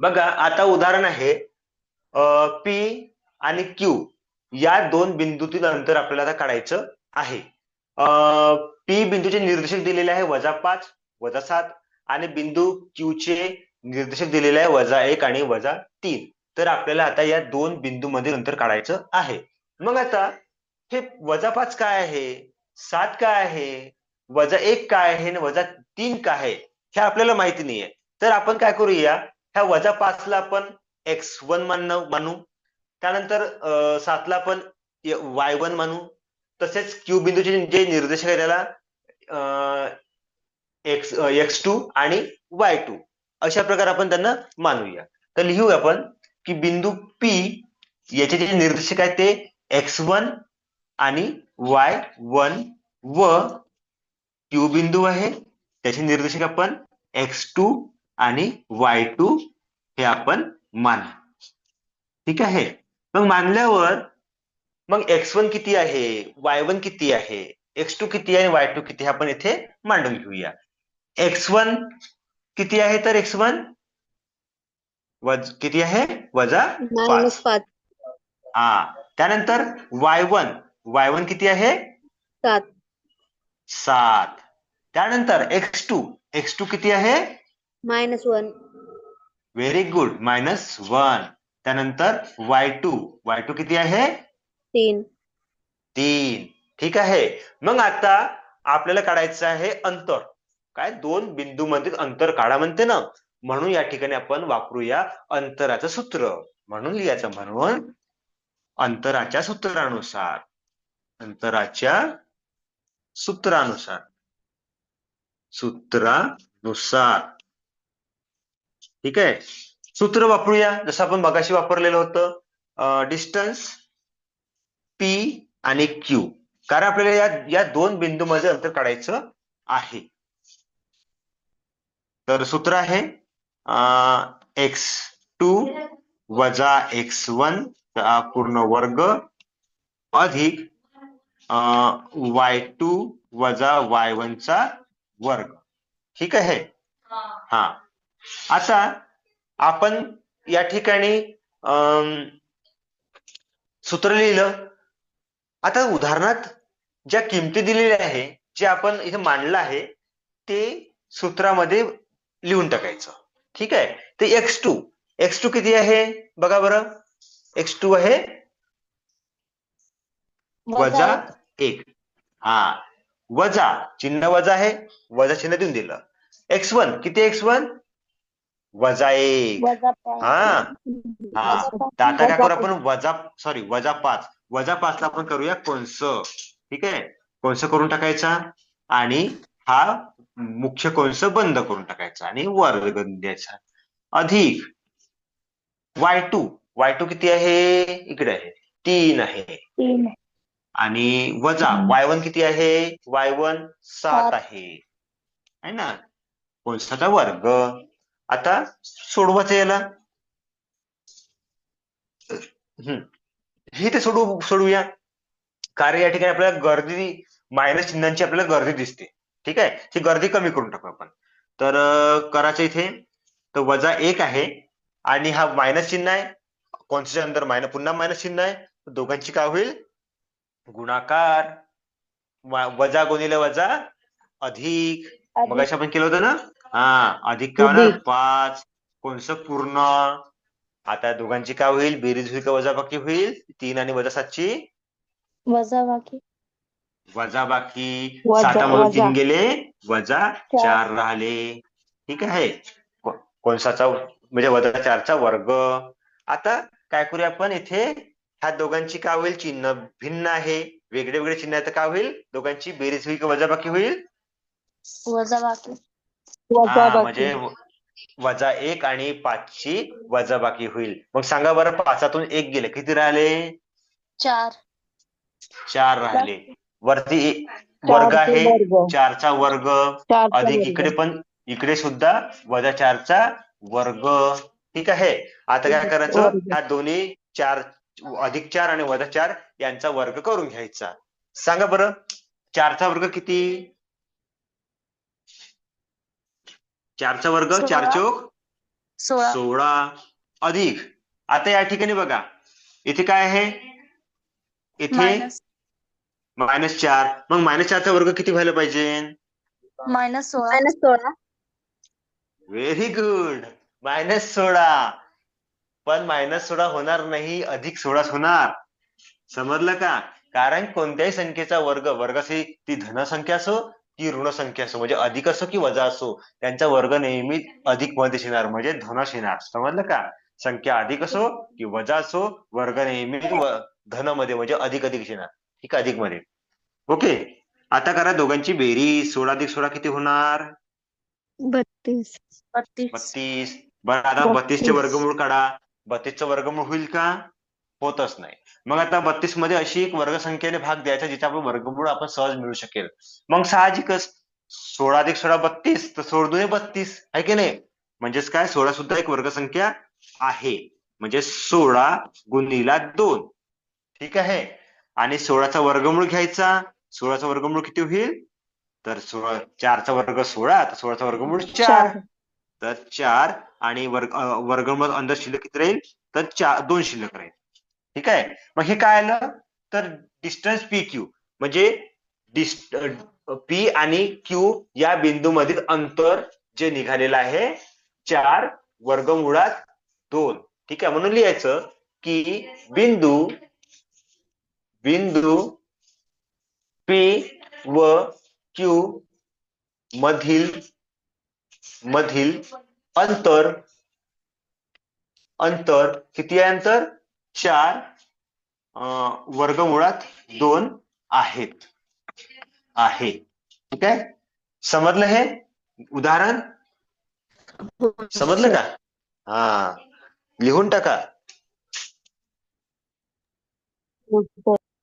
बघा आता उदाहरण आहे पी आणि क्यू या दोन बिंदूतील अंतर आपल्याला आता काढायचं आहे. पी बिंदूचे निर्देशक दिलेले आहे वजा पाच वजा सात आणि बिंदू क्यू चे निर्देशक दिलेले आहे वजा एक आणि वजा तीन. तर आपल्याला आता या दोन बिंदू मध्ये अंतर काढायचं आहे. मग आता हे वजा पाच काय आहे? सात काय आहे? वजा एक काय आहे? आणि वजा तीन काय आहे? हे आपल्याला माहिती नाहीये. तर आपण काय करूया? ह्या वजा पाचला आपण एक्स वन मानू. त्यानंतर सातला आपण वाय वन मानू. तसेच क्यू बिंदूचे जे निर्देशक आहे त्याला एक्स एक्स टू आणि वाय टू. अशा प्रकारे आपण त्यांना मानूया. तर लिहू आपण की बिंदू पी याचे जे निर्देशक आहेत ते एक्स वन आणि वाय वन व क्यू बिंदू आहे. त्याचे निर्देशक आपण एक्स टू आणि वाय टू हे आपण मानू ठीक आहे? मग मानल्यावर मग एक्स वन किती आहे? वाय वन किती आहे? एक्स टू किती आहे? वाय टू किती आपण इथे मांडून घेऊया. एक्स वन किती आहे तर एक्स वन वज किती आहे? वजा पाच. हा. त्यानंतर वाय वन वाय वन किती आहे? सात. सात. त्यानंतर एक्स टू एक्स टू किती आहे? Minus one very good minus one त्यानंतर वाय टू वाय टू किती आहे? तीन. तीन. ठीक आहे. मग आता आपल्याला काढायचं आहे अंतर. काय? दोन बिंदू मधील अंतर काढा म्हणते ना. म्हणून या ठिकाणी आपण वापरूया अंतराचं सूत्र. म्हणून लिहायचं म्हणून अंतराच्या सूत्रानुसार. अंतराच्या सूत्रानुसार. सूत्रानुसार. ठीक आहे? सूत्र वापरूया. जसं आपण मगाशी वापरलेलं होतं डिस्टन्स पी आणि क्यू कारण आपल्याला या या दोन बिंदूमध्ये अंतर काढायचं आहे. तर सूत्र आहे एक्स टू वजा एक्स वन पूर्ण वर्ग अधिक वाय टू वजा वाय वनचा वर्ग. ठीक आहे? हा. आता आपण या ठिकाणी सूत्र लिहिलं. आता उदाहरणात ज्या किमती दिलेल्या आहे जे आपण इथे मांडलं आहे ते सूत्रामध्ये लिहून टाकायचं. ठीक आहे? ते एक्स टू एक्स टू किती आहे? बघा बरं. एक्स टू आहे? वजा एक. हा. वजा. चिन्ह वजा आहे. वजा चिन्ह देऊन दिलं. एक्स वन किती एक्स वन वजा एक. हा. हा. आता काय करू आपण? वजा सॉरी वजा पाच. वजा पाचला आपण करूया कोणस. ठीक आहे? कोणस करून टाकायचा? आणि हा मुख्य कोणस बंद करून टाकायचा आणि वर्ग द्यायचा. अधिक. Y two. वाय टू किती आहे? इकडे आहे. तीन आहे. आणि वजा. वाय वन किती आहे? वाय वन सात. आहे. है ना? कोणसाचा वर्ग. आता सोडवायचं याला हम्म. हे ते सोडवू सोडवूया. कारण या ठिकाणी आपल्याला गर्दी मायनस चिन्हांची आपल्याला गर्दी दिसते. ठीक आहे? ही गर्दी कमी करून टाकू आपण. तर करायचं इथे तर वजा एक आहे. आणि हा मायनस चिन्ह आहे. कोणत्याच्या अंदर मायनस पुन्हा मायनस चिन्ह आहे? दोघांची काय होईल? गुणाकार. वजा गुणिले वजा अधिक. मग आपण केलं होतं ना? हा अधिक काय होणार पाच कोणस पूर्ण. आता दोघांची काय होईल? बेरीज होईल का वजाबाकी होईल? तीन आणि वजा सातची? वजाबाकी. वजाबाकी. सातामधून तीन गेले. वजा चार. राहिले. ठीक आहे. कोणसाचा म्हणजे वजा चारचा वर्ग. आता काय करूया आपण इथे? ह्या दोघांची काय होईल? चिन्ह भिन्न आहे. वेगळे वेगळे चिन्ह आहे काय होईल? दोघांची बेरीज होईल का वजाबाकी होईल? वजाबाकी. म्हणजे वजा एक आणि पाचची वजाबाकी होईल. मग सांगा बरं पाचातून एक गेले किती राहिले? चार. चार राहिले. वरती वर्ग आहे चारचा वर्ग. अधिक इकडे पण इकडे सुद्धा वजा चारचा वर्ग. ठीक आहे. आता काय करायचं? ह्या दोन्ही चार अधिक चार आणि वजा चार यांचा वर्ग करून घ्यायचा. सांगा बरं चारचा वर्ग किती? चारचा वर्ग चार चौक सोळा. सोळा अधिक. आता या ठिकाणी बघा. इथे काय आहे? इथे मायनस. चार. मग मायनस चारचा वर्ग किती व्हायला पाहिजे? मायनस सोळा. मायनस सोळा. व्हेरी गुड मायनस सोळा. पण मायनस सोळा होणार नाही अधिक सोळाच होणार. समजलं का? कारण कोणत्याही संख्येचा वर्ग वर्ग असे ती धन संख्या असो की ऋण संख्या असो म्हणजे अधिक असो की वजा असो त्यांचा वर्ग नेहमी अधिक मध्येच येणार म्हणजे धनच येणार समजलं का? संख्या अधिक असो की वजा असो वर्ग नेहमी धनमध्ये म्हणजे अधिक अधिक येणार ठीक आहे अधिकमध्ये. ओके. आता करा दोघांची बेरीज सोळा अधिक सोळा किती होणार? बत्तीस. बत्तीस. बत्तीस. बरं आता बत्तीस. बत्तीसचे वर्गमूळ काढा. बत्तीसचं वर्गमूळ होईल का? होतच नाही. मग आता बत्तीसमध्ये अशी एक वर्गसंख्येने भाग द्यायचा जिथे आपण वर्गमूळ आपण सहज मिळू शकेल. मग साहजिकच सोळा अधिक सोळा बत्तीस तर सोळ दुने बत्तीस आहे की नाही? म्हणजेच काय? सोळा सुद्धा एक वर्गसंख्या आहे. म्हणजे सोळा गुणिला दोन. ठीक आहे? आणि सोळाचा वर्गमूळ घ्यायचा. सोळाचा वर्गमूळ किती होईल? तर सोळा चारचा वर्ग सोळा तर सोळाचा वर्गमूळ चार. तर चार आणि वर्ग वर्गमूळ अंदर शिल्लक किती राहील? तर चार दोन शिल्लक राहील. ठीक आहे? मग हे काय आलं? तर डिस्टन्स पी क्यू म्हणजे डिस्ट पी आणि क्यू या बिंदूमधील अंतर जे निघालेलं आहे चार वर्गमुळात दोन. ठीक आहे? म्हणून लिहायचं की बिंदू बिंदू पी व क्यू मधील मधील अंतर अंतर किती आहे अंतर? चार अं, वर्गमुळात दोन आहेत. आहे. ठीक आहे? समजलं हे? उदाहरण? समजलं का? हा. लिहून टाका. हो, हो.